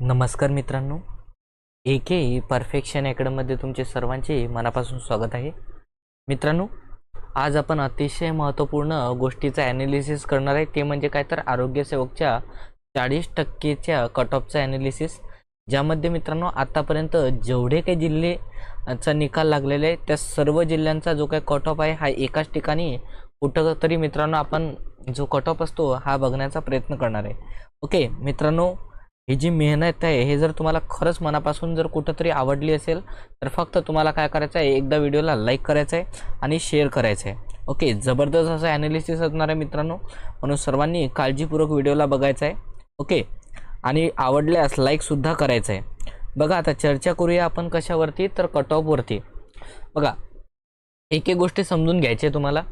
नमस्कार मित्रांनो. ए के परफेक्शन अकॅडमीमध्ये तुमचे सर्वांचे मनापासून स्वागत आहे. मित्रांनो आज आपण अतिशय महत्त्वपूर्ण गोष्टीचं ॲनालिसिस करणार आहे. ते म्हणजे काय तर आरोग्यसेवकच्या चाळीस टक्केच्या कट ऑफचं ॲनालिसिस ज्यामध्ये मित्रांनो आतापर्यंत जेवढे काही जिल्हेचा निकाल लागलेला आहे त्या सर्व जिल्ह्यांचा जो काही कट ऑफ आहे हा एकाच ठिकाणी कुठं तरी मित्रांनो आपण जो कट ऑफ असतो हा बघण्याचा प्रयत्न करणार आहे. ओके मित्रांनो ही जी मेहनत आहे हे जर तुम्हाला खरंच मनापासून जर कुठंतरी आवडली असेल तर फक्त तुम्हाला काय करायचं आहे एकदा व्हिडिओला लाईक करायचं आहे आणि शेअर करायचं आहे ओके जबरदस्त असं ॲनालिसिस असणार आहे मित्रांनो. म्हणून सर्वांनी काळजीपूर्वक व्हिडिओला बघायचं आहे ओके आणि आवडल्यास लाईकसुद्धा करायचं आहे बघा आता चर्चा करूया आपण कशावरती तर कट ऑफवरती बघा एक एक गोष्टी समजून घ्यायची आहे तुम्हाला.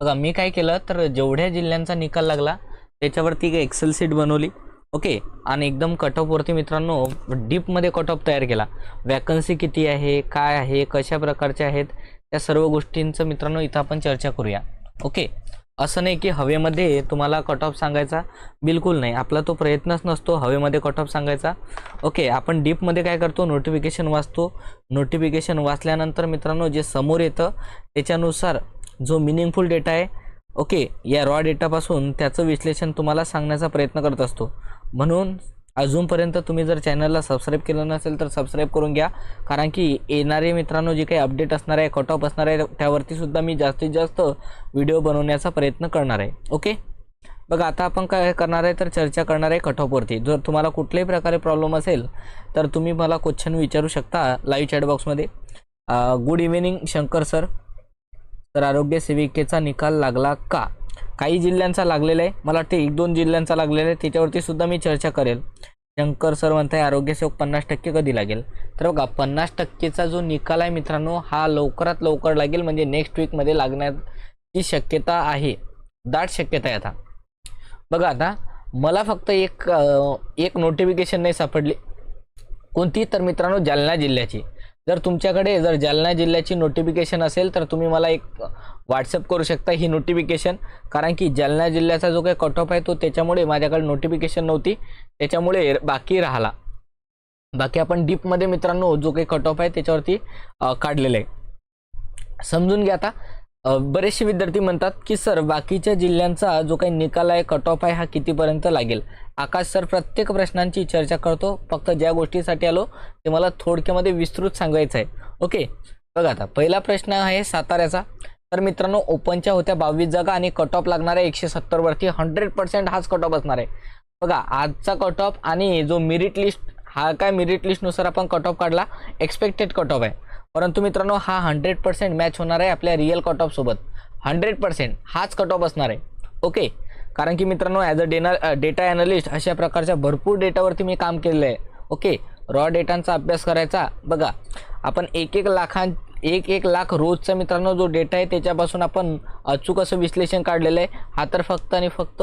बघा मी काय केलं तर जेवढ्या जिल्ह्यांचा निकाल लागला त्याच्यावरती एक एक्सेल सीट बनवली. ओके? आणि एकदम कट ऑफवरती मित्रांनो डीपमध्ये कट ऑफ तयार केला. वॅकन्सी किती आहे? काय आहे? कशा प्रकारचे आहेत? त्या सर्व गोष्टींचं मित्रांनो इथं आपण चर्चा करूया. ओके? असं नाही की हवेमध्ये तुम्हाला कट ऑफ सांगायचा बिलकुल नाही. आपला तो प्रयत्नच नसतो हवेमध्ये कट ऑफ सांगायचा. ओके? आपण डीपमध्ये काय करतो? नोटिफिकेशन वाचतो. नोटिफिकेशन वाचल्यानंतर मित्रांनो जे समोर येतं त्याच्यानुसार जो मिनिंगफुल डेटा आहे ओके या रॉ डेटापासून त्याचं विश्लेषण तुम्हाला सांगण्याचा प्रयत्न करत असतो. म्हणून अजूनपर्यंत तुम्ही जर चॅनलला सबस्क्राईब केलं नसेल तर सबस्क्राईब करून घ्या. कारण की येणारे मित्रांनो जे काही अपडेट असणार आहे कट ऑफ असणार आहे त्यावरती सुद्धा मी जास्तीत जास्त व्हिडिओ बनवण्याचा प्रयत्न करणार आहे. ओके बघा आता आपण काय करणार आहे तर चर्चा करणार आहे कट ऑफवरती जर तुम्हाला कुठल्याही प्रकारे प्रॉब्लेम असेल तर तुम्ही मला क्वेश्चन विचारू शकता लाईव्ह चॅटबॉक्समध्ये गुड इव्हिनिंग शंकर सर तर आरोग्य सेविकेचा निकाल लागला का? काही जिल्ह्यांचा लागलेला आहे. मला वाटते एक दोन जिल्ह्यांचा लागलेला आहे. त्याच्यावरती सुद्धा मी चर्चा करेल. शंकर सर म्हणताय आरोग्यसेवक पन्नास टक्के कधी लागेल? तर बघा पन्नास टक्केचा जो निकाल आहे मित्रांनो हा लवकरात लवकर लागेल. म्हणजे नेक्स्ट वीकमध्ये लागण्याची शक्यता आहे. दाट शक्यता आहे आता. बघा आता मला फक्त एक एक नोटिफिकेशन नाही सापडली. कोणती? तर मित्रांनो जालना जिल्ह्याची. जर तुमच्याकडे जर जालना जिल्ह्याची नोटिफिकेशन असेल तर तुम्ही मला एक व्हॉट्सअप करू शकता ही नोटिफिकेशन कारण की जालना जिल्ह्याचा जो काही कट ऑफ आहे तो त्याच्यामुळे माझ्याकडे नोटिफिकेशन नव्हती. त्याच्यामुळे बाकी राहिला. बाकी आपण डीपमध्ये मित्रांनो जो काही कट ऑफ आहे त्याच्यावरती काढलेलं आहे. समजून घ्या आता. बरेचसे विद्यार्थी म्हणतात की सर बाकीच्या जिल्ह्यांचा जो काही निकाल आहे कट ऑफ आहे हा कितीपर्यंत लागेल? आकाश सर प्रत्येक प्रश्नांची चर्चा करतो. फक्त ज्या गोष्टीसाठी आलो ते मला थोडक्यामध्ये विस्तृत सांगायचं आहे. ओके? बघा आता पहिला प्रश्न आहे साताऱ्याचा. तर मित्रांनो ओपनच्या होत्या बावीस जागा आणि कट ऑफ लागणार आहे एकशे सत्तरवरती हंड्रेड पर्सेंट हाच कट ऑफ असणार आहे. बघा आजचा कट ऑफ आणि जो मेरिट लिस्ट हा काय मेरिट लिस्टनुसार आपण कट ऑफ काढला? एक्सपेक्टेड कट ऑफ आहे. परंतु मित्रांनो हा हंड्रेड पर्सेंट मॅच होणार आहे आपल्या रिअल कट ऑफसोबत हंड्रेड पर्सेंट हाच कट ऑफ असणार आहे. ओके कारण की मित्रांनो ॲज अ डेना डेटा ॲनालिस्ट अशा प्रकारच्या भरपूर डेटावरती मी काम केलेलं आहे. ओके रॉ डेटांचा अभ्यास करायचा. बघा आपण एक एक लाखां एक एक लाख रोजचा मित्रांनो जो डेटा आहे त्याच्यापासून आपण अचूक असं विश्लेषण काढलेलं आहे. हा तर फक्त आणि फक्त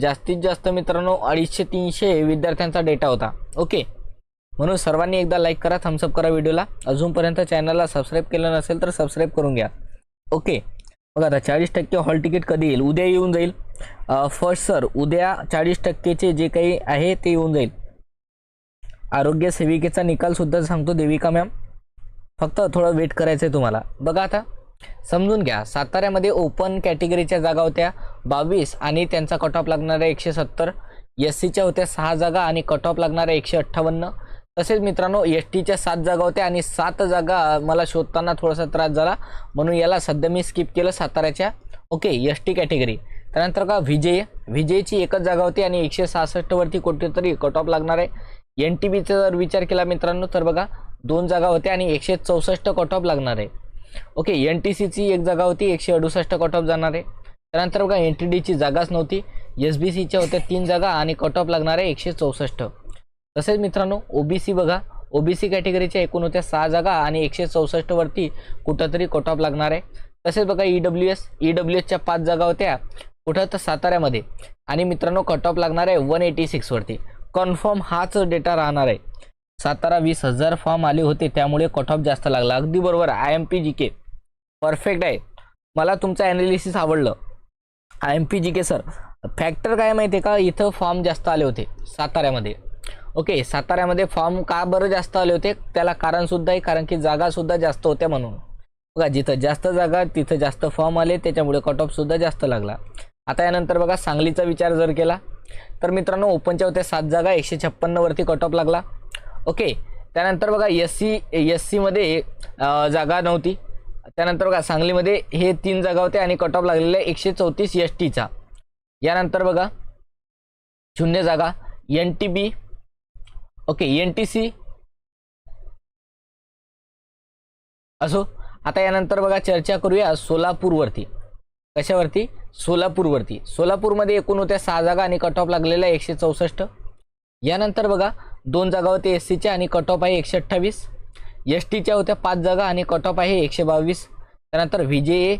जास्तीत जास्त मित्रांनो अडीचशे तीनशे विद्यार्थ्यांचा डेटा होता. ओके म्हणून सर्वांनी एकदा लाईक करा थम्सअप करा व्हिडिओला अजूनपर्यंत चॅनलला सबस्क्राईब केलं नसेल तर सबस्क्राईब करून घ्या. ओके बघा आता चाळीस टक्के हॉल तिकीट कधी येईल? उद्या येऊन जाईल. फर्स्ट सर उद्या चाळीस टक्केचे जे काही आहे ते येऊन जाईल. आरोग्य सेविकेचा निकालसुद्धा सांगतो देविका मॅम फक्त थोडं वेट करायचं आहे तुम्हाला. बघा आता. समजून घ्या. साताऱ्यामध्ये ओपन कॅटेगरीच्या जागा होत्या बावीस आणि त्यांचा कट ऑफ लागणाऱ्या एकशे सत्तर. एस सीच्या होत्या सहा जागा आणि कट ऑफ लागणाऱ्या एकशे अठ्ठावन्न. तसेच मित्रांनो एस टीच्या सात जागा होत्या आणि सात जागा मला शोधताना थोडासा त्रास झाला. म्हणून याला सध्या मी स्किप केलं साताऱ्याच्या. ओके एस टी कॅटेगरी त्यानंतर का विजय. विजयची एकच जागा होती आणि एकशे सहासष्टवरती कुठेतरी कट ऑफ लागणार आहे. एन टी बीचा जर विचार केला मित्रांनो तर बघा दोन जागा होत्या आणि एकशे चौसष्ट कट ऑफ लागणार आहे. ओके एन टी सीची एक जागा होती एकशे अडुसष्ट कट ऑफ जाणार आहे. त्यानंतर बघा एन टी डीची जागाच नव्हती. एस बी सीच्या होत्या तीन जागा आणि कट ऑफ लागणार आहे एकशे चौसष्ट. तसेच मित्रांनो ओबीसी बघा. ओबीसी कॅटेगरीच्या एकूण होत्या सहा जागा आणि एकशे चौसष्टवरती कुठंतरी कट ऑफ लागणार आहे. तसेच बघा E W S E W एसच्या पाच जागा होत्या कुठं तर साताऱ्यामध्ये. आणि मित्रांनो कट ऑफ लागणार आहे वन एटी सिक्सवरती कन्फर्म हाच डेटा राहणार आहे. सातारा वीस हजार फॉर्म आले होते त्यामुळे कट ऑफ जास्त लागला. अगदी बरोबर I M P G K perfect आहे. मला तुमचं ॲनालिसिस आवडलं. I M P G K sir factor काय माहिती आहे का? इथं फॉर्म जास्त आले होते साताऱ्यामध्ये. ओके साताऱ्यामध्ये फॉर्म का बरं जास्त आले होते? त्याला कारणसुद्धा आहे कारण की जागासुद्धा जास्त होत्या म्हणून. बघा जिथं जास्त जागा तिथं जास्त फॉर्म आले त्याच्यामुळे कट ऑफसुद्धा जास्त लागला. आता यानंतर बघा सांगलीचा विचार जर केला तर मित्रांनो ओपनच्या होत्या सात जागा एकशे छप्पन्नवरती कट ऑफ लागला. ओके त्यानंतर बघा एस सी एस सीमध्ये जागा नव्हती. त्यानंतर बघा सांगलीमध्ये हे तीन जागा होत्या आणि कट ऑफ लागलेल्या एकशे चौतीस एस टीचा यानंतर बघा शून्य जागा N T B okay N T C असो आता यानंतर बघा चर्चा करूया सोलापूरवरती. कशावरती? सोलापूरवरती. सोलापूरमध्ये एकूण होत्या सहा जागा आणि कट ऑफ लागलेल्या एकशे चौसष्ट. यानंतर बघा दोन जागा होत्या एस सीच्या आणि कट ऑफ आहे एकशे अठ्ठावीस. एस टीच्या होत्या पाच जागा आणि कट ऑफ आहे एकशे बावीस. त्यानंतर व्हिजे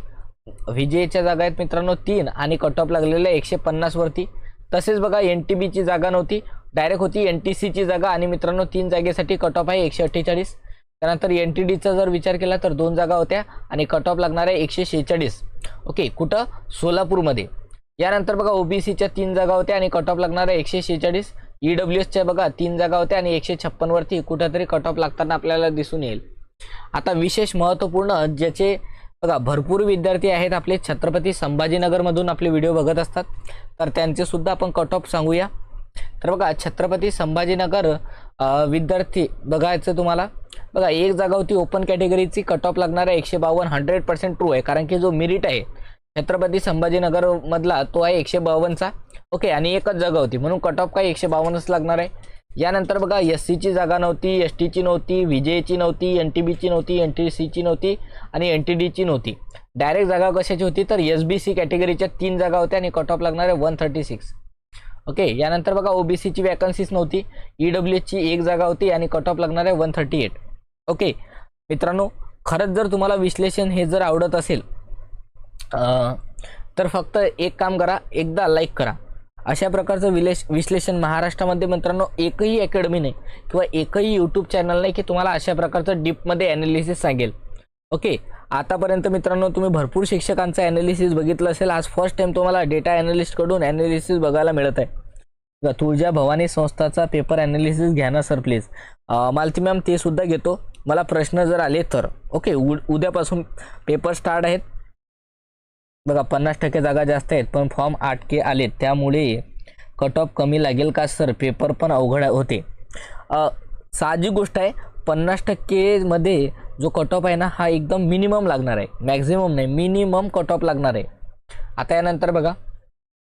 व्हिजेच्या जागा आहेत मित्रांनो तीन आणि कट ऑफ लागलेल्या एकशे पन्नासवरती. तसेच बघा एन टी बीची जागा नव्हती. डायरेक्ट होती एन टी सीची जागा. आणि मित्रांनो तीन जागेसाठी कट ऑफ आहे एकशे अठ्ठेचाळीस. त्यानंतर एन टी डीचा जर विचार केला तर दोन जागा होत्या. आणि कट ऑफ लागणार आहे एकशे शेहेचाळीस. ओके कुठं? सोलापूरमध्ये. यानंतर बघा ओबीसीच्या तीन जागा होत्या आणि कट ऑफ लागणार आहे एकशे शेहेचाळीस. ई डब्ल्यू एसच्या बघा तीन जागा होत्या आणि एकशे छप्पनवरती कुठंतरी कट ऑफ लागताना आपल्याला दिसून येईल. आता विशेष महत्त्वपूर्ण ज्याचे बघा भरपूर विद्यार्थी आहेत आपले छत्रपती संभाजीनगरमधून आपले व्हिडिओ बघत असतात. तर त्यांचे सुद्धा आपण कट ऑफ सांगूया. तर बघा छत्रपती संभाजीनगर विद्यार्थी बघायचं तुम्हाला. बघा एक जागा होती ओपन कॅटेगरीची कट ऑफ लागणार आहे एकशे बावन्न हंड्रेड पर्सेंट ट्रू आहे. कारण की जो मेरिट आहे छत्रपती संभाजीनगर मधला तो आहे एकशे बावन्नचा. ओके आणि एकच जागा होती. म्हणून कट ऑफ काय एकशे बावन्नच लागणार आहे? यानंतर बघा एस सीची जागा नव्हती एस टीची नव्हती विजेची नव्हती एन टी बीची नव्हती एन टी सीची नव्हती आणि एन टी डीची नव्हती. डायरेक्ट जागा कशाची होती? तर एस बी सी कॅटेगरीच्या तीन जागा होत्या आणि कट ऑफ लागणार आहे वन थर्टी सिक्स ओके यानंतर बघा ओबीसीची वॅकन्सीच नव्हती. ई डब्ल्यू एचची एक जागा होती आणि कट ऑफ लागणार आहे वन थर्टी एट ओके मित्रांनो खरंच जर तुम्हाला विश्लेषण हे जर आवडत असेल तर फक्त एक काम करा एकदा लाईक करा. अशा प्रकारचं विलेश विश्लेषण महाराष्ट्रामध्ये मित्रांनो एकही अकॅडमी नाही किंवा एकही यूट्यूब चॅनल नाही की तुम्हाला अशा प्रकारचं डीपमध्ये ॲनालिसिस सांगेल. ओके आतापर्यंत मित्रांनो तुम्ही भरपूर शिक्षकांचं ॲनालिसिस बघितलं असेल. आज फर्स्ट टाईम तुम्हाला डेटा ॲनालिस्टकडून ॲनालिसिस बघायला मिळत आहे. तुळजा भवानी संस्थाचा पेपर ॲनालिसिस घ्या ना सर प्लीज मालती मॅम ते सुद्धा घेतो. मला प्रश्न जर आले तर. ओके उ उद्यापासून पेपर स्टार्ट आहेत. बघा पन्नास टक्के जागा जास्त आहेत पण फॉर्म आटके आले आलेत. त्यामुळे कट ऑफ कमी लागेल का सर पेपर पण अवघड होते. साहजिक गोष्ट आहे पन्नास टक्केमध्ये जो कट ऑफ आहे ना हा एकदम मिनिमम लागणार आहे. मॅक्झिमम नाही मिनिमम कट ऑफ लागणार आहे. आता यानंतर बघा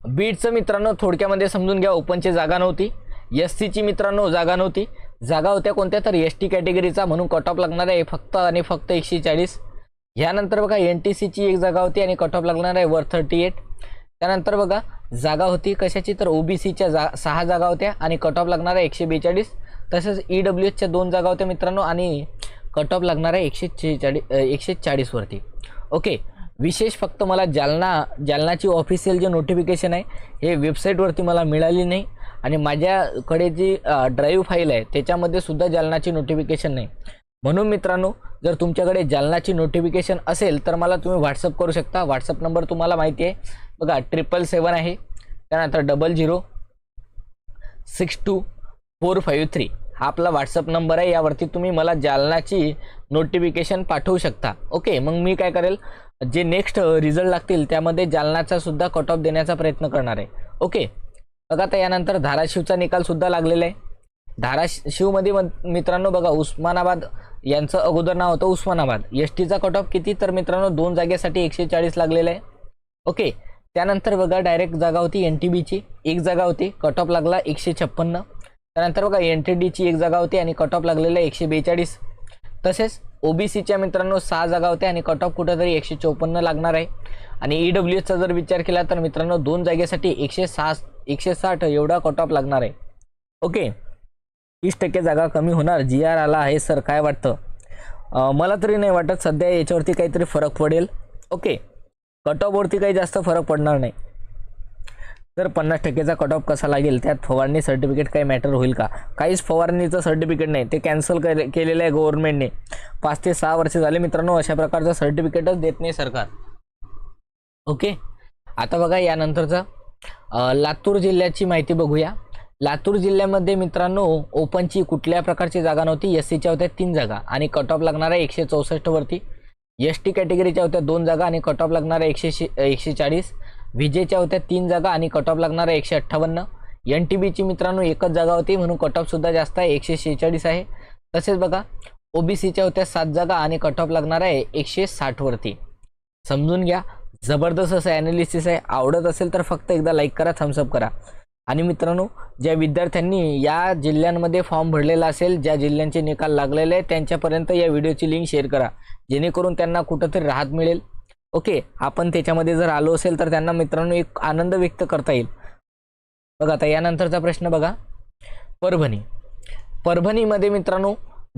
बीडचं मित्रांनो थोडक्यामध्ये समजून घ्या. ओपनची जागा नव्हती. एस सीची मित्रांनो जागा नव्हती. जागा होत्या कोणत्या? तर एस टी कॅटेगरीचा म्हणून कट ऑफ लागणार आहे फक्त आणि फक्त एकशे चाळीस. यानंतर बघा एन टी सीची एक जागा होती आणि कट ऑफ लागणार आहे वर थर्टी एट त्यानंतर बघा जागा होती कशाची? तर ओबीसीच्या जा सहा जागा होत्या आणि कट ऑफ लागणार आहे एकशे बेचाळीस. तसंच ई डब्ल्यू एचच्या दोन जागा होत्या मित्रांनो आणि कट ऑफ लागणार आहे एकशे छेचाळीस एकशे चाळीसवरती ओके विशेष फक्त मला जालना जालनाची ऑफिशियल जे नोटिफिकेशन आहे हे वेबसाईटवरती मला मिळाली नाही. आणि माझ्याकडे जी ड्राईव्ह फाईल आहे त्याच्यामध्ये सुद्धा जालनाची नोटिफिकेशन नाही. म्हणून मित्रांनो जर तुमच्याकडे जालनाची नोटिफिकेशन असेल तर मला तुम्ही व्हॉट्सअप करू शकता. व्हॉट्सअप नंबर तुम्हाला माहिती आहे. बघा ट्रिपल सेवन आहे. त्यानंतर double zero six two four five three हा आपला व्हॉट्सअप नंबर आहे. यावरती तुम्ही मला जालनाची नोटिफिकेशन पाठवू शकता. ओके मग मी काय करेल? जे नेक्स्ट रिझल्ट लागतील त्यामध्ये जालनाचा सुद्धा कट ऑफ देण्याचा प्रयत्न करणार आहे. ओके बघा आता यानंतर धाराशिवचा निकालसुद्धा लागलेला आहे. धाराशिवमध्ये मित्रांनो बघा उस्मानाबाद यांचं अगोदर नाव होतं उस्मानाबाद. एस टीचा कट ऑफ किती? तर मित्रांनो दोन जागेसाठी एकशे चाळीस लागलेलं आहे. ओके त्यानंतर बघा डायरेक्ट जागा होती एन टी बीची एक जागा होती कट ऑफ लागला एकशे छप्पन्न त्यानंतर बघा एन टी डीची एक जागा होती आणि कट ऑफ लागलेला आहे एकशे बेचाळीस तसेच ओबीसीच्या मित्रांनो सहा जागा होत्या आणि कट ऑफ कुठंतरी एकशे चौपन्न लागणार आहे. आणि ई डब्ल्यू एसचा जर विचार केला तर मित्रांनो दोन जागेसाठी एकशे सहा एकशे साठ एवढा कट ऑफ लागणार आहे. ओके तीस टक्के जागा कमी होणार. जी आर आला आहे सर काय वाटतं? मला तरी नाही वाटत. सध्या याच्यावरती काहीतरी फरक पडेल. ओके. कट ऑफवरती काही जास्त फरक पडणार नाही. तर पन्नास टक्केचा कट ऑफ कसा लागेल? त्यात फवारणी सर्टिफिकेट काही मॅटर होईल का? काहीच फवारणीचं सर्टिफिकेट नाही. ते कॅन्सल केले केलेलं आहे गव्हर्नमेंटने पाच ते सहा वर्ष झाले मित्रांनो अशा प्रकारचं सर्टिफिकेटच देत नाही सरकार. ओके? आता बघा यानंतरचा. लातूर जिल्ह्याची माहिती बघूया. लातूर जिल्ह्यामध्ये मित्रांनो ओपनची कुठल्या प्रकारची जागा नव्हती? एस सीच्या होत्या तीन जागा आणि कट ऑफ आहे एकशे चौसष्टवरती एस टी कॅटेगरीच्या होत्या दोन जागा आणि कट ऑफ लागणाऱ्या एकशे एकशे चाळीस. विजेच्या होत्या तीन जागा आणि कट ऑफ लागणाऱ्या एकशे अठ्ठावन्न. एन टी बीची मित्रांनो एकच जागा होती म्हणून कट ऑफसुद्धा जास्त आहे एकशे शेहेचाळीस आहे. तसेच बघा ओबीसीच्या होत्या सात जागा आणि कट ऑफ लागणार आहे एकशे साठवरती समजून घ्या जबरदस्त असं ॲनालिसिस आहे. आवडत असेल तर फक्त एकदा लाईक करा थम्सअप करा. आणि मित्रांनो ज्या विद्यार्थ्यांनी या जिल्ह्यांमध्ये फॉर्म भरलेला असेल ज्या जिल्ह्यांचे निकाल लागलेले आहेत त्यांच्यापर्यंत या व्हिडिओची लिंक शेअर करा. जेणेकरून त्यांना कुठंतरी राहत मिळेल. ओके आपण त्याच्यामध्ये जर आलो असेल तर त्यांना मित्रांनो एक आनंद व्यक्त करता येईल. बघा आता यानंतरचा प्रश्न बघा. परभणी. परभणीमध्ये मित्रांनो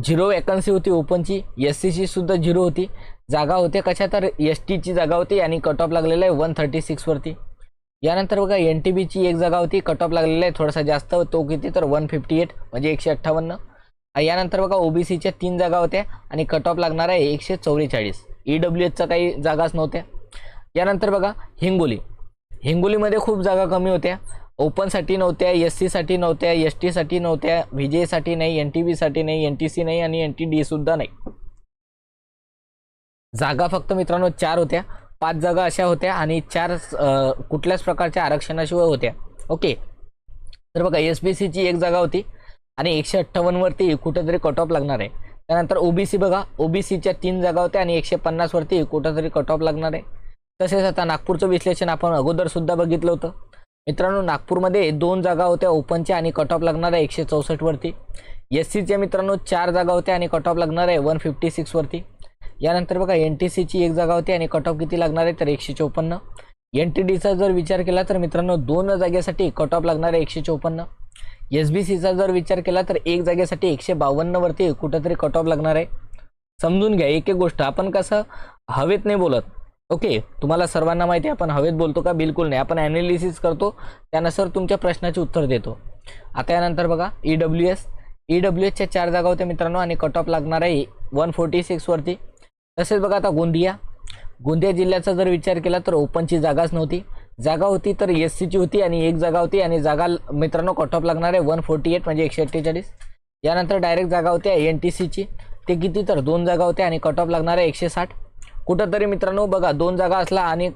झिरो वॅकन्सी होती ओपनची एस सीची सुद्धा झिरो होती. जागा होत्या कशा? तर एस टीची जागा होती आणि कट ऑफ लागलेला आहे वन थर्टी सिक्सवरती यानंतर बघा एन टी बीची एक जागा होती कट ऑफ लागलेला आहे थोडासा जास्त. तो किती? तर वन फिफ्टी एट म्हणजे एकशे अठ्ठावन्न. यानंतर बघा ओबीसीच्या तीन जागा होत्या आणि कट ऑफ लागणार आहे एकशे चौवेचाळीस. ई डब्ल्यू एचचा काही जागाच नव्हत्या. यानंतर बघा हिंगोली. हिंगोलीमध्ये खूप जागा कमी होत्या. ओपनसाठी नव्हत्या एस सीसाठी नव्हत्या एस टीसाठी नव्हत्या व्हीजेसाठी नाही एन टी बीसाठी नाही एन टी सी नाही आणि एन टी डी सुद्धा नाही. जागा फक्त मित्रांनो चार होत्या. पाच जागा अशा होत्या आणि चार कुठल्याच प्रकारच्या आरक्षणाशिवाय होत्या. ओके. तर बघा एस बी सीची एक जागा होती आणि एकशे अठ्ठावन्नवरती कुठंतरी कट ऑफ लागणार आहे. त्यानंतर ओबीसी बघा ओबीसीच्या तीन जागा होत्या आणि एकशे पन्नासवरती कुठंतरी कट ऑफ लागणार आहे. तसेच आता नागपूरचं विश्लेषण आपण अगोदरसुद्धा बघितलं होतं. मित्रांनो नागपूरमध्ये दोन जागा होत्या ओपनच्या आणि कट ऑफ लागणार आहे एकशे चौसष्टवरती एस सीच्या मित्रांनो चार जागा होत्या आणि कट ऑफ लागणार आहे वन फिफ्टी सिक्सवरती यानंतर बघा एन टी सीची एक जागा होती आणि कट ऑफ किती लागणार आहे तर एकशे चौपन्न. एन टी डीचा जर विचार केला तर मित्रांनो दोन जागेसाठी कट ऑफ लागणार आहे एकशे चौपन्न. एस बी सीचा जर विचार केला तर एक जागेसाठी एकशे बावन्नवरती कुठंतरी कट ऑफ लागणार आहे. समजून घ्या एक एक गोष्ट. आपण कसं हवेत नाही बोलत. ओके तुम्हाला सर्वांना माहिती आहे आपण हवेत बोलतो का? बिलकुल नाही. आपण ॲनालिसिस करतो त्यानुसार तुमच्या प्रश्नाचे उत्तर देतो. आता यानंतर बघा E W S E W एसच्या चार जागा होत्या मित्रांनो आणि कट ऑफ लागणार आहे वन फोर्टी सिक्सवरती तसेच बघा आता गोंदिया. गोंदिया जिल्ह्याचा जर विचार केला तर ओपनची जागाच नव्हती. जागा होती तर एस सीची होती आणि एक जागा होती आणि जागा मित्रांनो कट ऑफ लागणार आहे वन फोर्टी एट म्हणजे एकशे अठ्ठेचाळीस यानंतर डायरेक्ट जागा होत्या एन टी सीची ते किती तर दोन जागा होत्या आणि कट ऑफ लागणार आहे एकशे साठ. कुठंतरी मित्रांनो बघा दोन जागा असला आणि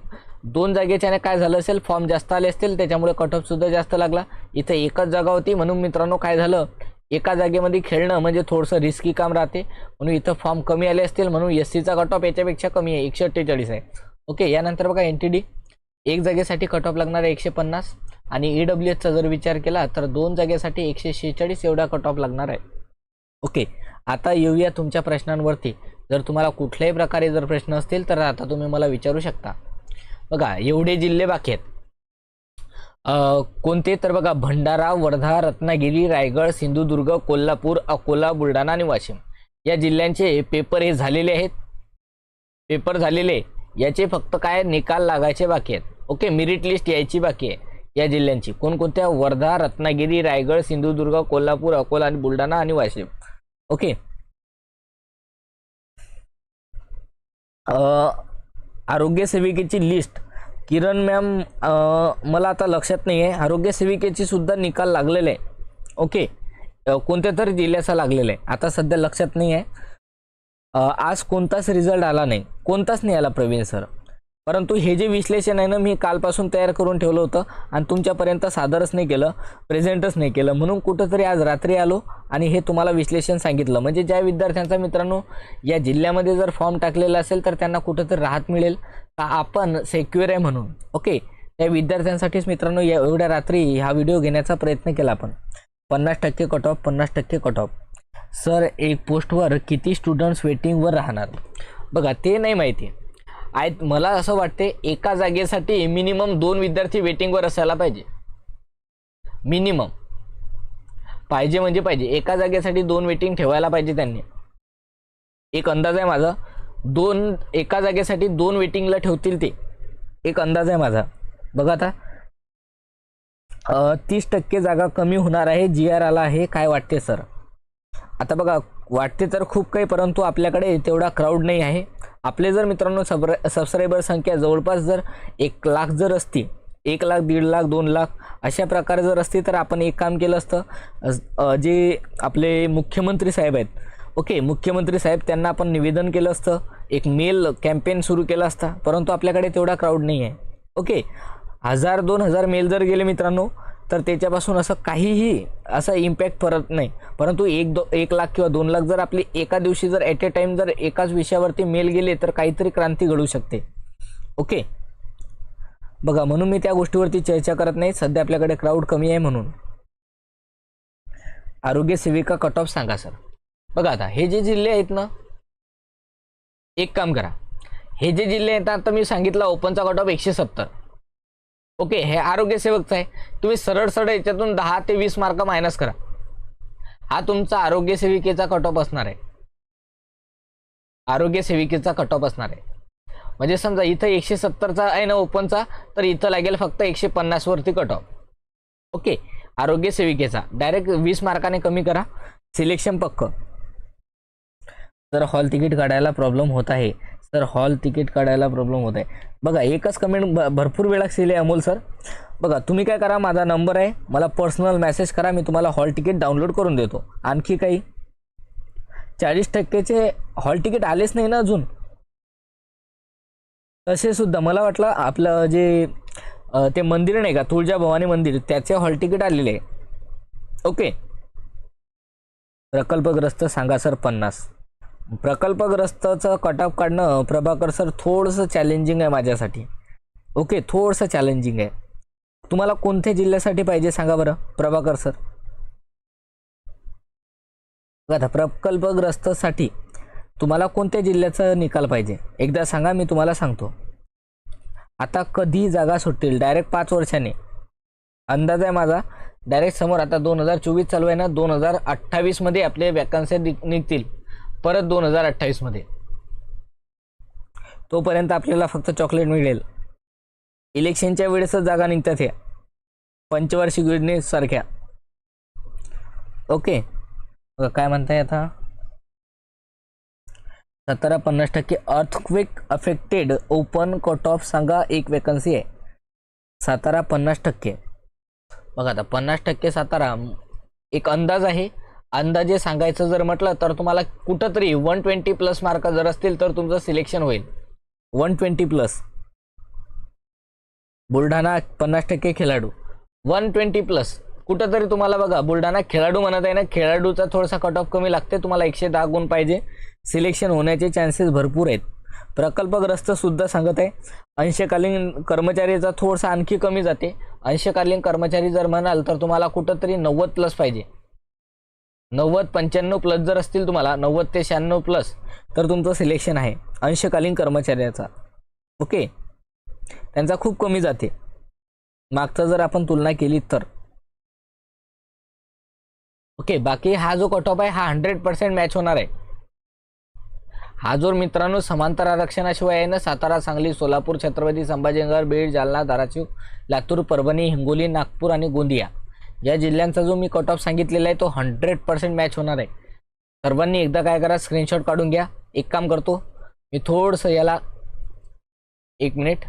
दोन जागेच्याने काय झालं असेल? फॉर्म जास्त आले असतील त्याच्यामुळे कट ऑफसुद्धा जास्त लागला. इथं एकच जागा होती म्हणून मित्रांनो काय झालं? एका जागेमध्ये खेळणं म्हणजे थोडंसं रिस्की काम राहते. म्हणून इथं फॉर्म कमी आले असतील म्हणून एस सीचा कट ऑफ याच्यापेक्षा कमी आहे. एकशे अठ्ठेचाळीस आहे. ओके यानंतर बघा एन टी डी एक जागेसाठी कट ऑफ लागणार आहे एकशे पन्नास आणि ई डब्ल्यू एसचा जर विचार केला तर दोन जागेसाठी एकशे शेहेचाळीस एवढा कट ऑफ लागणार आहे. ओके आता येऊया तुमच्या प्रश्नांवरती. जर तुम्हाला कुठल्याही प्रकारे जर प्रश्न असतील तर आता तुम्ही मला विचारू शकता. बघा एवढे जिल्हे बाकी आहेत. कोणते तर बघा भंडारा वर्धा रत्नागिरी रायगड सिंधुदुर्ग कोल्हापूर अकोला बुलढाणा आणि वाशिम. या जिल्ह्यांचे पेपर हे झालेले आहेत. पेपर झालेले. याचे फक्त काय निकाल लागायचे बाकी आहेत. ओके मेरिट लिस्ट यायची बाकी आहे या जिल्ह्यांची. कोणकोणत्या? वर्धा रत्नागिरी रायगड सिंधुदुर्ग कोल्हापूर अकोला आणि बुलढाणा आणि वाशिम. ओके आरोग्य सेविकेची लिस्ट किरण मॅम मला आता लक्षात नाही आहे आरोग्य सेविकेची सुद्धा निकाल लागलेले आहे. ओके. कोणत्या तरी जिल्ह्याचा लागलेला आहे. आता सध्या लक्षात नाही आहे आज कोणताच रिझल्ट आला नाही. कोणताच नाही आला प्रवीण सर परंतु हे जे विश्लेषण आहे ना मी कालपासून तयार करून ठेवलं होतं आणि तुमच्यापर्यंत सादरच नाही केलं प्रेझेंटच नाही केलं. म्हणून कुठंतरी आज रात्री आलो आणि हे तुम्हाला विश्लेषण सांगितलं. म्हणजे ज्या विद्यार्थ्यांचा मित्रांनो या जिल्ह्यामध्ये जर फॉर्म टाकलेला असेल तर त्यांना कुठंतरी राहत मिळेल. का आपण सेक्युअर आहे म्हणून? ओके त्या विद्यार्थ्यांसाठीच मित्रांनो या एवढ्या रात्री हा व्हिडिओ घेण्याचा प्रयत्न केला आपण. पन्नास टक्के कट ऑफ पन्नास टक्के कट ऑफ सर एक पोस्टवर किती स्टुडंट्स वेटिंगवर राहणार? बघा ते नाही माहिती. आहेत मला असं वाटते एका जागेसाठी मिनिमम दोन विद्यार्थी वेटिंगवर असायला पाहिजे. मिनिमम पाहिजे म्हणजे पाहिजे. एका जागेसाठी दोन वेटिंग ठेवायला पाहिजे त्यांनी. एक अंदाज आहे माझा. दोन एका जागेसाठी दोन वेटिंगला ठेवतील ते. एक अंदाज आहे माझा. बघा आता. तीस टक्के जागा कमी होणार आहे. जी आर आला आहे. काय वाटते सर आता बघा वाटते तर खूप काही परंतु आपल्याकडे तेवढा क्राऊड नाही आहे. आपले जर मित्रांनो सबर सबस्क्रायबर संख्या जवळपास जर एक लाख जर असती एक लाख दीड लाख दोन लाख अशा प्रकारे जर असते तर आपण एक काम केलं असतं. जे आपले मुख्यमंत्री साहेब आहेत ओके मुख्यमंत्री साहेब त्यांना आपण निवेदन केलं असतं. एक मेल कॅम्पेन सुरू केला असता परंतु आपल्याकडे तेवढा क्राऊड नाही आहे ओके हजार दोन हजार मेल जर गेले मित्रांनो तर त्याच्यापासून असं काहीही असा इम्पॅक्ट पडत नाही. परंतु एक दो एक लाख किंवा दोन लाख जर आपली एका दिवशी जर ॲट ए टाईम जर एकाच विषयावरती मेल गेले तर काहीतरी क्रांती घडू शकते. ओके बघा म्हणून मी त्या गोष्टीवरती चर्चा करत नाही. सध्या आपल्याकडे क्राऊड कमी आहे म्हणून. आरोग्य सेविका कट ऑफ सांगा सर बघा आता हे जे जिल्हे आहेत ना एक काम करा. हे जे जिल्हे आहेत आता मी सांगितलं ओपनचा कट ऑफ एकशे सत्तर. ओके हे आरोग्य सेवकचं आहे. तुम्ही सरळ सरळ याच्यातून दहा ते वीस मार्क मायनस करा. हा तुमचा आरोग्य सेविकेचा कट ऑफ असणार आहे. आरोग्य सेविकेचा कट ऑफ असणार आहे. म्हणजे समजा इथं एकशे सत्तरचा आहे ना ओपनचा तर इथं लागेल फक्त एकशे पन्नासवरती कट ऑफ ओके आरोग्य सेविकेचा. डायरेक्ट वीस मार्काने कमी करा. सिलेक्शन पक्क. जर हॉल तिकीट काढायला प्रॉब्लेम होत आहे. सर हॉल तिकीट काढायला प्रॉब्लेम होत आहे. बघा एकच कमेंट भरपूर वेळा केली आहे अमोल सर. बघा तुम्ही काय करा माझा नंबर आहे. मला पर्सनल मेसेज करा मी तुम्हाला हॉल तिकीट डाउनलोड करून देतो. आणखी काही? चाळीस टक्केचे हॉल तिकीट आलेच नाही ना अजून? तसे सुद्धा मला वाटलं आपलं जे ते मंदिर नाही का तुळजा भवानी मंदिर त्याचे हॉल तिकीट आलेले आहे. ओके. प्रकल्पग्रस्त सांगा सर पन्नास. प्रकल्पग्रस्तचं कट ऑफ काढणं प्रभाकर सर थोडंसं चॅलेंजिंग आहे माझ्यासाठी. ओके थोडंसं चॅलेंजिंग आहे. तुम्हाला कोणत्या जिल्ह्यासाठी पाहिजे सांगा बरं प्रभाकर सर. बघा प्रकल्पग्रस्तसाठी तुम्हाला कोणत्या जिल्ह्याचा निकाल पाहिजे? एकदा सांगा मी तुम्हाला सांगतो. आता कधी जागा सुटतील? डायरेक्ट पाच वर्षाने. अंदाज आहे माझा. डायरेक्ट समोर आता दोन हजार चोवीस चालू आहे ना दोन हजार अठ्ठावीसमध्ये आपले वॅकन्सी निघतील. परत दोन हजार अठ्ठावीसमध्ये तोपर्यंत आपल्याला फक्त चॉकलेट मिळेल. इलेक्शनच्या वेळेसच जागा निघतात ह्या पंचवार्षिक योजनेसारख्या ओके बघा काय म्हणताय आता? सतरा पन्नास टक्के earthquake affected open cut off सांगा एक वेकन्सी आहे. सातारा पन्नास टक्के. बघा आता पन्नास टक्के सातारा एक अंदाज आहे. अंदाजे सांगायचं जर म्हटलं तर तुम्हाला कुठंतरी वन ट्वेंटी प्लस मार्क जर असतील तर तुमचं सिलेक्शन होईल. वन ट्वेंटी प्लस बुलढाणा पन्नास टक्के खेळाडू. वन ट्वेंटी प्लस कुठंतरी तुम्हाला बघा बुलढाणा खेळाडू म्हणत आहे ना खेळाडूचा थोडासा कट ऑफ कमी लागते तुम्हाला एकशे दहा गुण पाहिजे. सिलेक्शन होण्याचे चान्सेस भरपूर आहेत. प्रकल्पग्रस्त सुद्धा सांगत आहे. अंशकालीन कर्मचारीचा थोडासा आणखी कमी जाते. अंशकालीन कर्मचारी जर म्हणाल तर तुम्हाला कुठंतरी नव्वद प्लस पाहिजे. नव्वद पंच्याण्णव प्लस जर असतील तुम्हाला नव्वद ते शहाण्णव प्लस तर तुमचं सिलेक्शन आहे अंशकालीन कर्मचाऱ्याचा. ओके त्यांचा खूप कमी जाते. मागचा जर आपण तुलना केली तर. ओके बाकी हा जो कट ऑफ आहे हा हंड्रेड पर्सेंट मॅच होणार आहे. हा जो मित्रांनो समांतर आरक्षणाशिवाय आहे ना सातारा सांगली सोलापूर छत्रपती संभाजीनगर बीड जालना धाराशिव लातूर परभणी हिंगोली नागपूर आणि गोंदिया. या जिल्ह्यांचा जो मी कट ऑफ सांगितलेला आहे तो हंड्रेड पर्सेंट मॅच होणार आहे. सर्वांनी एकदा काय करा स्क्रीनशॉट काढून घ्या. एक काम करतो मी थोडंसं याला एक मिनिट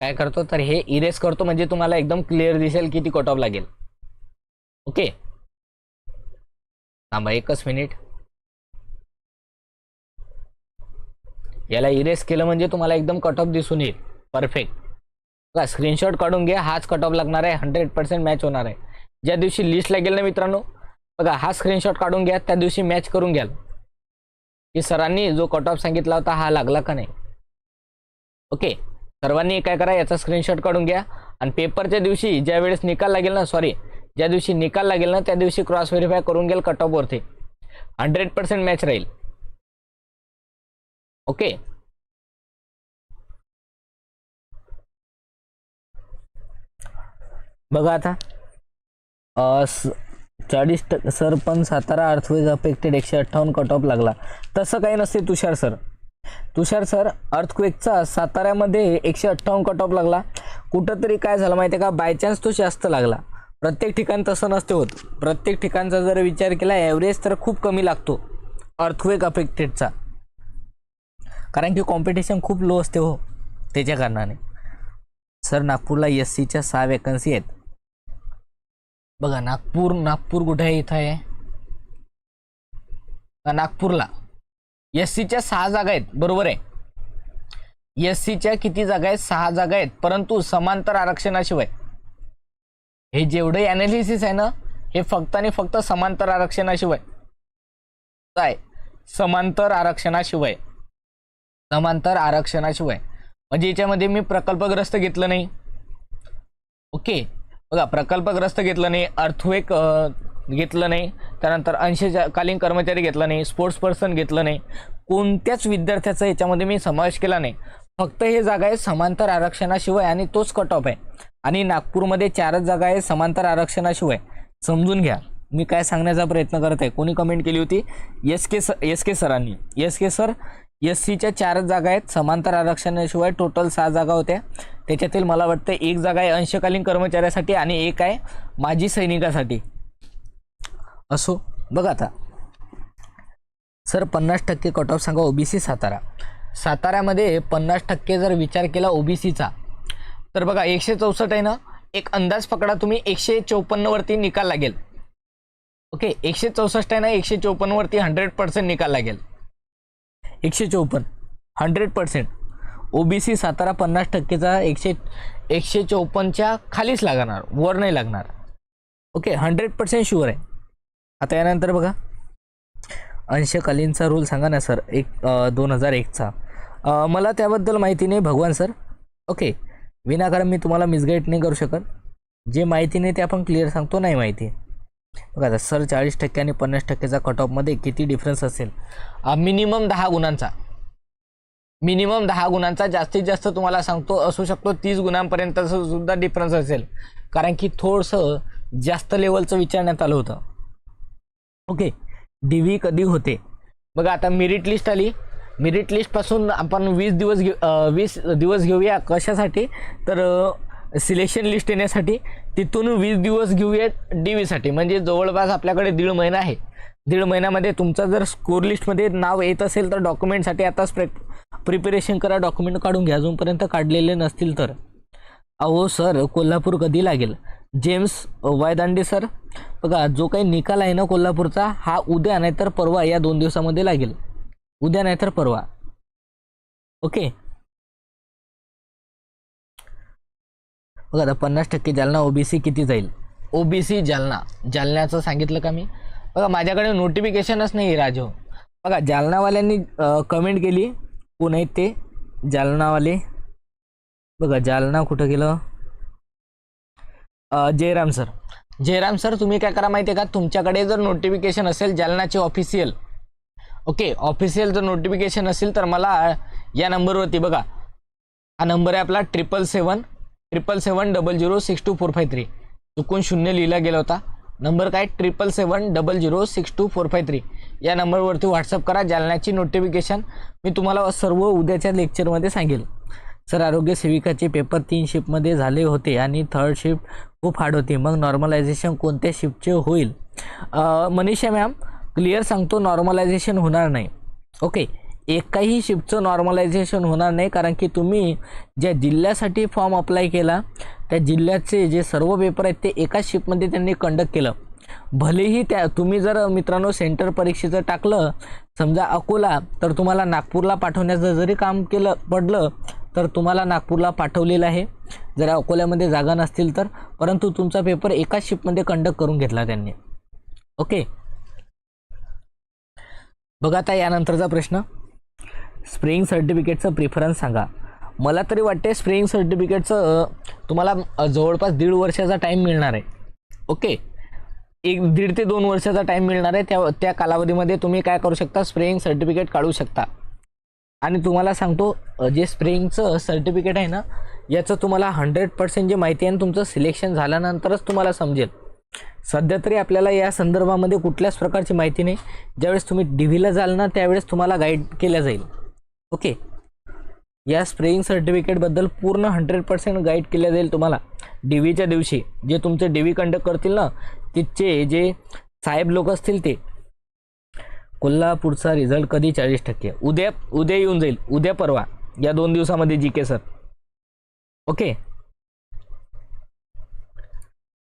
काय करतो तर हे इरेस करतो म्हणजे तुम्हाला एकदम क्लिअर दिसेल किती कट ऑफ लागेल. ओके थांबा एकच मिनिट याला इरेस केलं म्हणजे तुम्हाला एकदम कट ऑफ दिसून येईल. परफेक्ट बघा स्क्रीनशॉट काढून घ्या. हाच कट ऑफ लागणार आहे. हंड्रेड पर्सेंट मॅच होणार आहे. ज्या दिवशी लिस्ट लागेल ना मित्रांनो बघा हा स्क्रीनशॉट काढून घ्या. त्या दिवशी मॅच करून घ्याल. की सरांनी जो कट ऑफ सांगितला होता हा लागला का नाही? ओके. सर्वांनी काय करा याचा स्क्रीनशॉट काढून घ्या. आणि पेपरच्या दिवशी ज्या वेळेस निकाल लागेल ना सॉरी ज्या दिवशी निकाल लागेल ना त्या दिवशी क्रॉस व्हेरीफाय करून घ्याल कट ऑफवरती हंड्रेड पर्सेंट मॅच राहील. ओके. बघा आता. चाळीस टक्के सर पण सातारा अर्थवेज अफेक्टेड एकशे अठ्ठावन्न कट ऑफ लागला. तसं काही नसते तुषार सर. तुषार सर अर्थक्वेकचा साताऱ्यामध्ये एकशे अठ्ठावन्न कट ऑफ लागला. कुठंतरी काय झालं माहिती आहे का? बाय चान्स तो जास्त लागला. प्रत्येक ठिकाण तसं नसते होत. प्रत्येक ठिकाणचा जर विचार केला ॲव्हरेज तर खूप कमी लागतो. अर्थक्वेक अफेक्टेडचा कारण की कॉम्पिटिशन खूप लो असते हो त्याच्या कारणाने. सर नागपूरला एस सीच्या सहा वॅकन्सी आहेत. बघा नागपूर नागपूर कुठे आहे इथं आहे? नागपूरला. एस सीच्या सहा जागा आहेत बरोबर आहे. एस सीच्या किती जागा आहेत? सहा जागा आहेत परंतु समांतर आरक्षणाशिवाय. हे जेवढे अनालिसिस आहे ना हे फक्त आणि फक्त समांतर आरक्षणाशिवाय. काय? समांतर आरक्षणाशिवाय. समांतर आरक्षणाशिवाय. म्हणजे याच्यामध्ये मी प्रकल्पग्रस्त घेतलं नाही. ओके. बघा प्रकल्पग्रस्त घेतलं नाही अर्थवेक घेतलं नाही त्यानंतर अंशकालीन कर्मचारी घेतला नाही स्पोर्ट्स पर्सन घेतलं नाही. कोणत्याच विद्यार्थ्याचा याच्यामध्ये मी समावेश केला नाही. फक्त हे जागा आहे समांतर आरक्षणाशिवाय आणि तोच कट ऑफ आहे. आणि नागपूरमध्ये चारच जागा आहे समांतर आरक्षणाशिवाय. समजून घ्या. मी काय सांगण्याचा प्रयत्न करत आहे? कोणी कमेंट केली होती? एस के स एस के सरांनी. एस के सर एस सीच्या चारच जागा आहेत. समांतर आरक्षणाशिवाय टोटल सहा जागा होत्या. त्याच्यातील मला वाटतं एक जागा आहे अंशकालीन कर्मचाऱ्यासाठी आणि एक आहे माजी सैनिकासाठी. असो बघा आता. सर पन्नास टक्के कट ऑफ सांगा ओबीसी सातारा. साताऱ्यामध्ये पन्नास टक्के जर विचार केला ओबीसीचा तर बघा एकशे चौसष्ट आहे ना? एक अंदाज पकडा तुम्ही एकशे चौपन्नवरती निकाल लागेल. ओके? एकशे चौसष्ट आहे ना एकशे चौपन्नवरती हंड्रेड पर्सेंट निकाल लागेल. एकशे चौपन्न. Hundred percent O B C Satara पन्नास टक्केचा एकशे एकशे चौपन्नच्या खालीच लागणार वर नाही लागणार. ओके हंड्रेड पर्सेंट शुअर आहे. आता यानंतर बघा. अंशकालीनचा रूल सांगा ना सर एक दोन हजार एकचा. मला त्याबद्दल माहिती नाही भगवान सर ओके विनाकारण मी तुम्हाला मिसगाईड नाही करू शकत. जे माहिती नाही ते आपण क्लिअर सांगतो नाही माहिती. बघा आता सर चाळीस टक्के आणि पन्नास टक्केचा कट ऑफमध्ये किती डिफरन्स असेल? मिनिमम दहा गुणांचा. मिनिमम दहा गुणांचा जास्तीत जास्त तुम्हाला सांगतो असू शकतो तीस गुणांपर्यंत सुद्धा डिफरन्स असेल. कारण की थोडंसं जास्त लेवलचं विचारण्यात आलं होतं. ओके डी व्ही कधी होते? बघा आता मेरिट लिस्ट आली. मेरिट लिस्टपासून आपण वीस दिवस घेऊ वीस दिवस घेऊया कशासाठी? तर सिलेक्शन लिस्ट येण्यासाठी तिथून वीस दिवस घेऊयात डी व्हीसाठी म्हणजे जवळपास आपल्याकडे दीड महिना आहे. दीड महिन्यामध्ये तुमचं जर स्कोर लिस्टमध्ये नाव येत असेल तर डॉक्युमेंटसाठी आताच प्रे प्रिपरेशन करा. डॉक्युमेंट काढून घ्या. अजूनपर्यंत काढलेले नसतील तर. अहो सर कोल्हापूर कधी लागेल? जेम्स वायदांडे सर बघा जो काही निकाल आहे ना कोल्हापूरचा हा उद्या नाहीतर परवा या दोन दिवसामध्ये लागेल. उद्या नाही तर परवा. ओके? बघा आता पन्नास टक्के जालना ओबीसी किती जाईल? ओबीसी जालना. जालन्याचं सांगितलं का मी? बघा माझ्याकडे नोटिफिकेशनच नाही राजो. बघा जालनावाल्यांनी कमेंट केली. कोण आहेत ते? जालनावाले. बघा जालना कुठं गेलं? जयराम सर. जयराम सर तुम्ही काय करा माहिती आहे का? तुमच्याकडे जर नोटिफिकेशन असेल जालनाचे ऑफिशियल ओके ऑफिशियल जर नोटिफिकेशन असेल तर मला या नंबरवरती बघा. हा नंबर आहे आपला triple seven triple seven double zero six two four five three चुकून शून्य लिहिला गेला होता. नंबर काय? Triple seven double zero six two four five three या नंबरवरती व्हॉट्सअप करा. जालन्याची नोटिफिकेशन मी तुम्हाला सर्व उद्याच्या लेक्चरमध्ये सांगेल. सर आरोग्य सेविकाचे पेपर तीन शिफ्टमध्ये झाले होते आणि थर्ड शिफ्ट खूप हार्ड होती. मग नॉर्मलायझेशन कोणत्या शिफ्टचे होईल? मनीषा मॅम क्लिअर सांगतो नॉर्मलायझेशन होणार नाही. ओके एकाही शिफ्टचं नॉर्मलायझेशन होणार नाही कारण की तुम्ही ज्या जिल्ह्यासाठी फॉर्म अप्लाय केला त्या जिल्ह्याचे जे सर्व पेपर आहेत ते एकाच शिफ्टमध्ये त्यांनी कंडक्ट केलं. भलेही त्या तुम्ही जर मित्रांनो सेंटर परीक्षेचं टाकलं समजा अकोला तर तुम्हाला नागपूरला पाठवण्याचं जरी काम केलं पडलं तर तुम्हाला नागपूरला पाठवलेलं आहे. जर अकोल्यामध्ये जागा नसतील तर परंतु तुमचा पेपर एकाच शिफ्टमध्ये कंडक्ट करून घेतला त्यांनी. ओके? बघा आता यानंतरचा प्रश्न. स्प्रिंग सर्टिफिकेटचं प्रिफरन्स सांगा. मला तरी वाटते स्प्रिंग सर्टिफिकेटचं तुम्हाला जवळपास दीड वर्षाचा टाईम मिळणार आहे. ओके? एक दीड ते दोन वर्षाचा टाईम मिळणार आहे. त्या त्या कालावधीमध्ये तुम्ही काय करू शकता? स्प्रेइंग सर्टिफिकेट काढू शकता. आणि तुम्हाला सांगतो जे स्प्रेइंगचं सर्टिफिकेट आहे ना याचं तुम्हाला हंड्रेड पर्सेंट जे माहिती आहे ना तुमचं सिलेक्शन झाल्यानंतरच तुम्हाला समजेल. सध्या तरी आपल्याला या संदर्भामध्ये कुठल्याच प्रकारची माहिती नाही. ज्यावेळेस तुम्ही डी व्हीला जाल ना त्यावेळेस तुम्हाला गाईड केल्या जाईल. ओके. या स्प्रेइंग सर्टिफिकेटबद्दल पूर्ण हंड्रेड पर्सेंट गाईड केल्या जाईल तुम्हाला. डी व्हीच्या दिवशी जे तुमचे डी व्ही कंडक्ट करतील ना तिथचे जे साहेब लोक असतील ते. कोल्हापूरचा रिझल्ट कधी चाळीस टक्के? उद्या उद्या येऊन जाईल. उद्या परवा. या दोन दिवसामध्ये जी के सर ओके?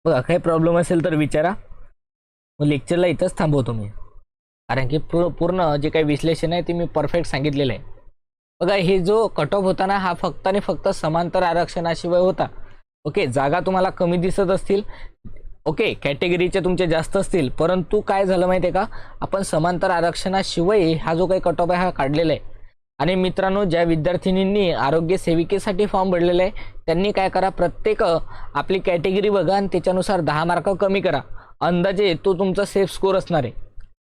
बघा काही प्रॉब्लेम असेल तर विचारा. मग लेक्चरला इथंच थांबवतो मी. कारण की पूर्ण जे काही विश्लेषण आहे ते मी परफेक्ट सांगितलेलं आहे. बघा हे जो कट ऑफ होता ना हा फक्त आणि फक्त समांतर आरक्षणाशिवाय होता. ओके जागा तुम्हाला कमी दिसत असतील. ओके कॅटेगरीचे तुमचे जास्त असतील. परंतु काय झालं माहिती आहे का? आपण समांतर आरक्षणाशिवाय हा जो काही कट ऑफ आहे हा काढलेला आहे. आणि मित्रांनो ज्या विद्यार्थिनींनी आरोग्य सेविकेसाठी फॉर्म भरलेला आहे त्यांनी काय करा प्रत्येक आपली कॅटेगरी बघा आणि त्याच्यानुसार दहा मार्क कमी करा. अंदाजे तो तुमचा सेफ स्कोर असणार आहे.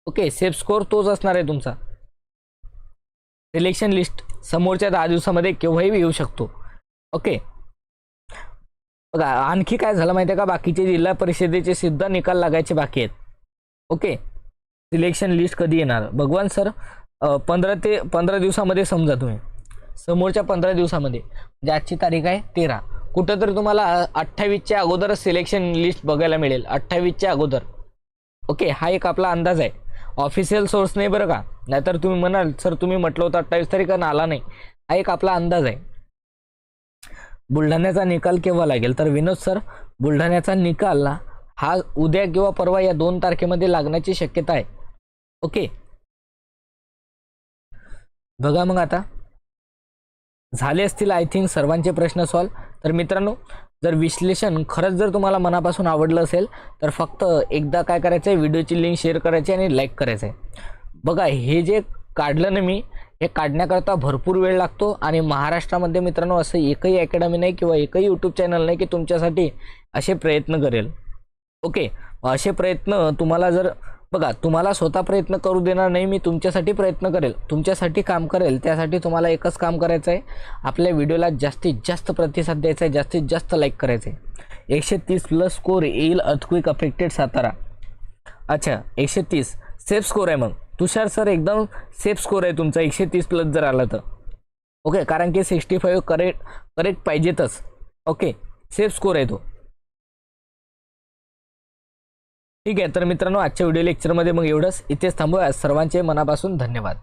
ओके सेफ स्कोर तोच असणार आहे तुमचा. सिलेक्शन लिस्ट समोरच्या दहा दिवसामध्ये केव्हाही येऊ शकतो. ओके बघा आणखी काय झालं माहिती आहे का? बाकीचे जिल्हा परिषदेचे सुद्धा निकाल लागायचे बाकी आहेत. ओके सिलेक्शन लिस्ट कधी येणार? भगवान सर पंधरा ते पंधरा दिवसामध्ये समजा तुम्ही. समोरच्या पंधरा दिवसामध्ये. म्हणजे आजची तारीख आहे तेरा. कुठं तर तुम्हाला अठ्ठावीसच्या अगोदरच सिलेक्शन लिस्ट बघायला मिळेल. अठ्ठावीसच्या अगोदर. ओके हा एक आपला अंदाज आहे. ऑफिशियल सोर्स नाही बरं का? नाहीतर तुम्ही म्हणाल सर तुम्ही म्हटलं होतं अठ्ठावीस तारीख आला नाही. हा एक आपला अंदाज आहे. बुलढाण्याचा निकाल केव्हा लागेल? तर विनोद सर बुलढाण्याचा निकाल हा उद्या किंवा परवा या दोन तारखेमध्ये लागण्याची शक्यता आहे. ओके? बघा मग आता. झाले असतील आय थिंक सर्वांचे प्रश्न सॉल्व तर मित्रांनो जर विश्लेषण खरंच जर तुम्हाला मनापासून आवडलं असेल तर फक्त एकदा काय करायचं आहे व्हिडिओची लिंक शेअर करायची आणि लाईक करायचं आहे बघा हे जे काढलं ना मी हे काढण्याकरता भरपूर वेळ लागतो आणि महाराष्ट्रामध्ये मित्रांनो असं एकही अकॅडमी नाही किंवा एकही यूट्यूब चॅनल नाही की तुमच्यासाठी असे प्रयत्न करेल. ओके असे प्रयत्न तुम्हाला जर बघा तुम्हाला स्वतः प्रयत्न करू देणार नाही मी तुमच्यासाठी प्रयत्न करेल. तुमच्यासाठी काम करेल त्यासाठी तुम्हाला एकच काम करायचं आहे आपल्या व्हिडिओला जास्तीत जास्त प्रतिसाद द्यायचा आहे जास्तीत जास्त लाईक करायचं आहे एकशे तीस प्लस स्कोर येईल अर्थक्विक अफेक्टेड सातारा. अच्छा एकशे तीस सेफ स्कोर आहे मग. तुषार सर एकदम सेफ स्कोर आहे तुमचा एकशे तीस प्लस जर आला तर. ओके कारण की सिक्स्टी फाईव्ह करेक्ट करेक्ट पाहिजेतच. ओके सेफ स्कोर आहे तो. ठीक आहे तर मित्रांनो आजच्या व्हिडिओ लेक्चरमध्ये मग एवढंच. इथेच थांबूया. सर्वांचे मनापासून धन्यवाद.